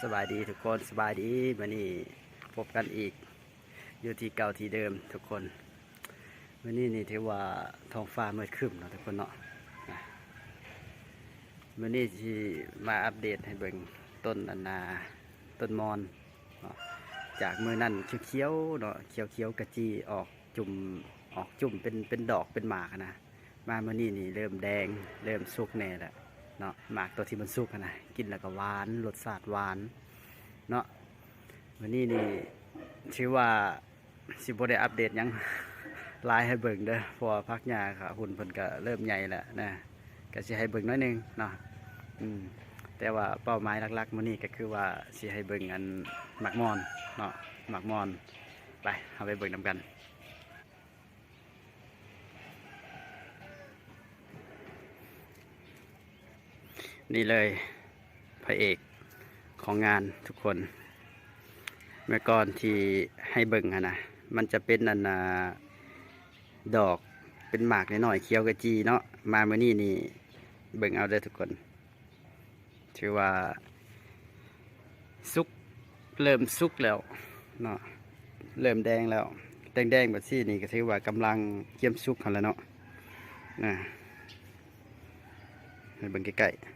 สบายดีทุกคนสบายดีวันนี้พบกันอีก อยู่ที่เก่าที่เดิมทุกคนวันนี้นี่ถือว่าท้องฟ้ามืดครึ้มเนาะทุกคนเนาะวันนี้ที่มาอัปเดตให้เบิ่งต้นอันนาต้นมอนเนาะจากมือนั่นเขียวๆเนาะเขียวๆกระจีออกจุ่มออกจุ่มเป็นเป็นดอกเป็นหมากนะมาเมื่อนี้นี่เริ่มแดงเริ่มสุกแน่แล้ว เนาะหมากตัวที่มันสุกนะกินแล้วก็หวานรสชาติหวานเนาะวันนี้นี่ชื่อว่าสิบได้อัปเดตยังไลน์ให้เบิ่งเด้อพราะว่าพักยาค่ะหุ่นเพิ่นก็เริ่มใหญ่แล้วนะก็สิให้เบิ่งน้อยนึงเนาะอืมแต่ว่าเป้าหมายหลักๆมื้อนี้ก็คือว่าสิให้เบิ่งอันหมักมอนเนาะหมักมอนไปเอาไปเบิ่งนํกัน นี่เลยพระเอกของงานทุกคน เมื่อก่อนที่ให้เบิ่งอะนะมันจะเป็นอันนาดอกเป็นหมากน้อยเคี้ยวกระจีเนาะมาเมื่อนี้นี่เบิ่งเอาเด้ทุกคน ถือว่าสุกเริ่มสุกแล้วเนาะเริ่มแดงแล้ว แดงๆแบบซี่นี่ก็ถือว่ากำลังเยี่ยมสุกกันแล้วเนาะนะให้เบิ่งใกล้ๆ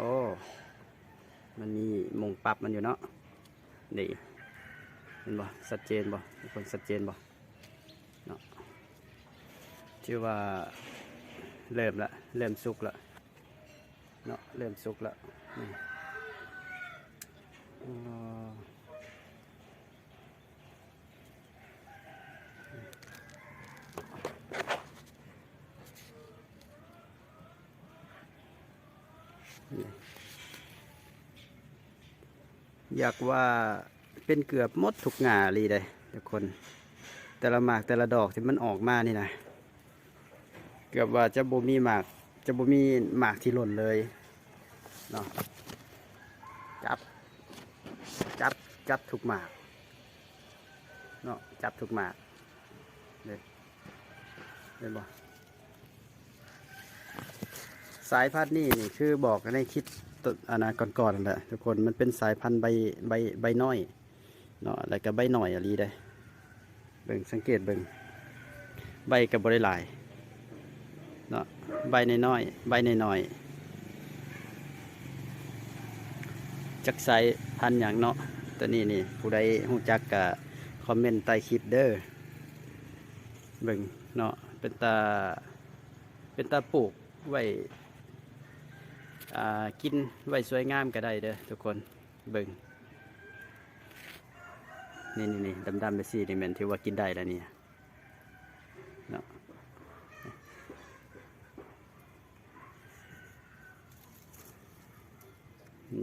โอ้ มันมีมงปรับมันอยู่เนาะ นี่ เห็นบ่ชัดเจนบ่ทุกคนชัดเจนบ่เนาะชื่อว่าเริ่มละเริ่มสุกละเนาะเริ่มสุกละนี่ อยากว่าเป็นเกือบมดทุกงาเลยเลยทุกคน แต่ละหมากแต่ละดอกที่มันออกมานี่นะเกือบว่าจะบ่มีหมาก จะบ่มีหมากที่หล่นเลยเนาะจับ จับ จับทุกหมากเนาะจับทุกหมากเลยเห็นบ่ สายพันธุ์นี่นี่คือบอกในคลิดต้นอันนะก่อนๆนั่นแหละทุกคนมันเป็นสายพันธุ์ใบใบใบน้อยเนาะแล้วก็ใบหน่อยอะไรได้เบิ่งสังเกตเบิ่งใบกับบริหลายเนาะใบน้อยใบน้อยจักสายพันธุ์อย่างเนาะตัวนี้นี่ผู้ใดหูจักกะคอมเมนต์ใต้คลิปเด้อเบิ่งเนาะเป็นตาเป็นตาปลูกไว้ กินไว้สวยงามก็ได้เด้อทุกคนเบิ่งนี่นี่นี่ดำๆไปสินี่แมันถือว่ากินได้แล้วเนี่ยเนาะ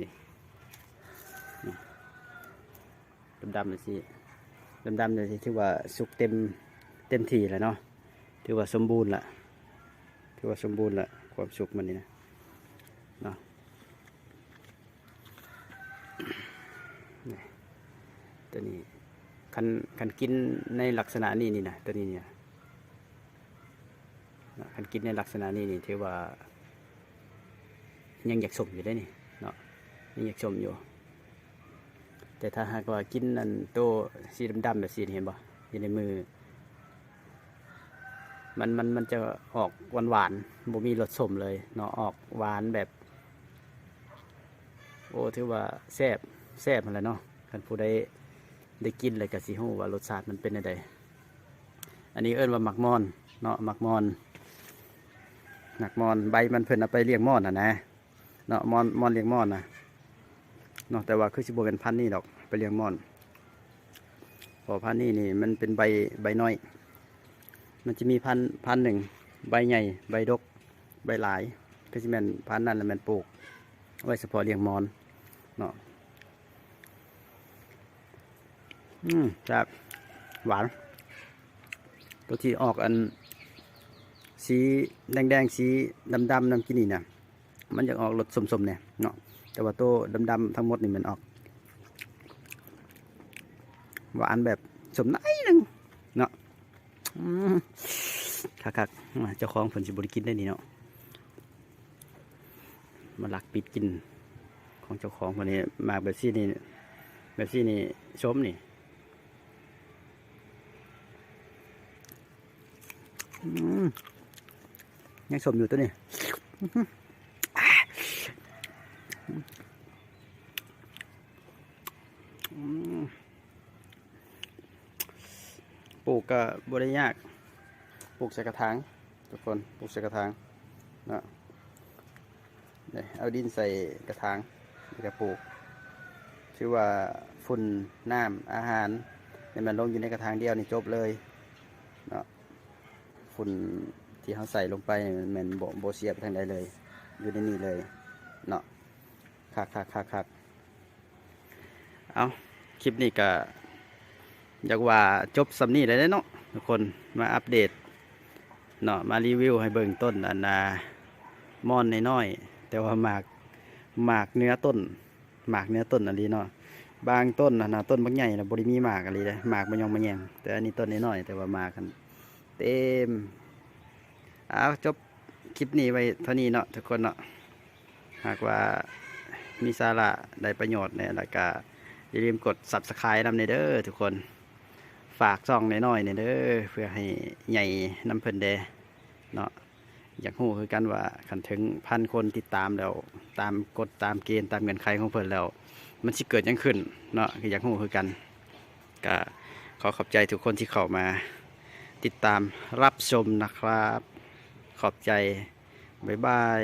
นี่นี่ดำๆไปสิดำๆเลยสิถือว่าสุกเต็มเต็มที่แล้วเนาะถือว่าสมบูรณ์ละถือว่าสมบูรณ์ละความสุกมันนี่นะ นาะนี่ตัวนี้คันคันกินในลักษณะนี้นี่นะตัวนี้เนี่ยคันกินในลักษณะนี้นี่ถือว่า ยังอยากสมอยู่ได้นี่เนาะยังอยากสมอยู่ แต่ถ้าหากว่ากินนั่นโตสีดำๆแบบสีเห็นบ่อยู่ในมือ มันมันมันจะออกหวานหวานๆบ่มีรสสมเลยเนาะออกหวานแบบ โอ้ถือว่าแซ่บแซ่บมันแหละเนาะคันผู้ใดได้กินเลยก็สิฮู้ว่ารสชาติมันเป็นจังไดอันนี้เอิ้นว่าหมักมอนเนาะหมักมอนหมักมอนใบมันเพิ่นเอาไปเลี้ยงมอนน่ะนะเนาะมอนมอนเลี้ยงมอนนะเนาะแต่ว่าคือสิบ่เป็นพันนี่ดอกไปเลี้ยงมอนพอพันนี่นี่มันเป็นใบใบน้อย มันจะมีพันพันหนึ่งใบใหญ่ใบดกใบหลายก็จะแม่นพันนั้นแหละแม่นปลูก ไว้เฉพาะเลี้ยงมอนเนาะอืมครับหวาน ตัวที่ออกอัน สีแดงๆ สีดำๆน้ำกินนี่เนี่ยมันจะออกรสสมๆเนี่ยเนาะแต่ว่าตัวดำๆทั้งหมดนี่มันออก หวานแบบสมน้อยหนึ่งเนาะอืมคักๆมาเจ้าของผลสิบริกินได้นี่เนาะ มาหลักปิดกินของเจ้าของคนนี้มาแบบซี่นี่แบบซี่นี่ชมนี่ยังชมอยู่ตัวนี้ปลูกก็บริยาก ปลูกใส่กระถางทุกคน ปลูกใส่กระถางนะ เอาดินใส่กระถางแล้วก็ปลูก ชื่อว่าฝุ่นน้ำอาหารนี่มันลงอยู่ในกระถางเดียวนี่จบเลยเนาะฝุ่นที่เขาใส่ลงไปเนี่ยมันมันโบบเสียไปทางใดเลย อยู่ในนี่เลยเนาะคักคักคักคักเอาคลิปนี้ก็อยากว่าจบสำนี้เลยเนาะทุกคนมาอัปเดตเนาะมารีวิวให้เบิ่งต้นอันนามอนน้อย แต่ว่าหมากหมากเนื้อต้น หมากเนื้อต้นอันนี้เนาะบางต้นนะต้นบางใหญ่นะบริมีหมากอะไรเลยหมากมันยองมันแยงแต่อันนี้ต้นน้อยแต่ว่าหมากกันเต็มเอาจบคลิปนี้ไว้เท่านี้เนาะทุกคนเนาะหากว่ามีสาระได้ประโยชน์เนี่ยแล้วก็อย่าลืมกด subscribe นำในเด้อทุกคนฝากซองน้อยๆในเด้อเพื่อให้ใหญ่น้ำเพิ่นเดเนาะ อยากหู้คือกันว่าขันถึงพันคนติดตามแล้ว ตามกฎตามเกณฑ์ตามเงื่อนไขของเพิ่นแล้ว มันสิเกิดยังขึ้นเนาะคือยากหู้คือกันก็ขอขอบใจทุกคนที่เข้ามา ติดตามรับชมนะครับ ขอบใจ บ๊ายบาย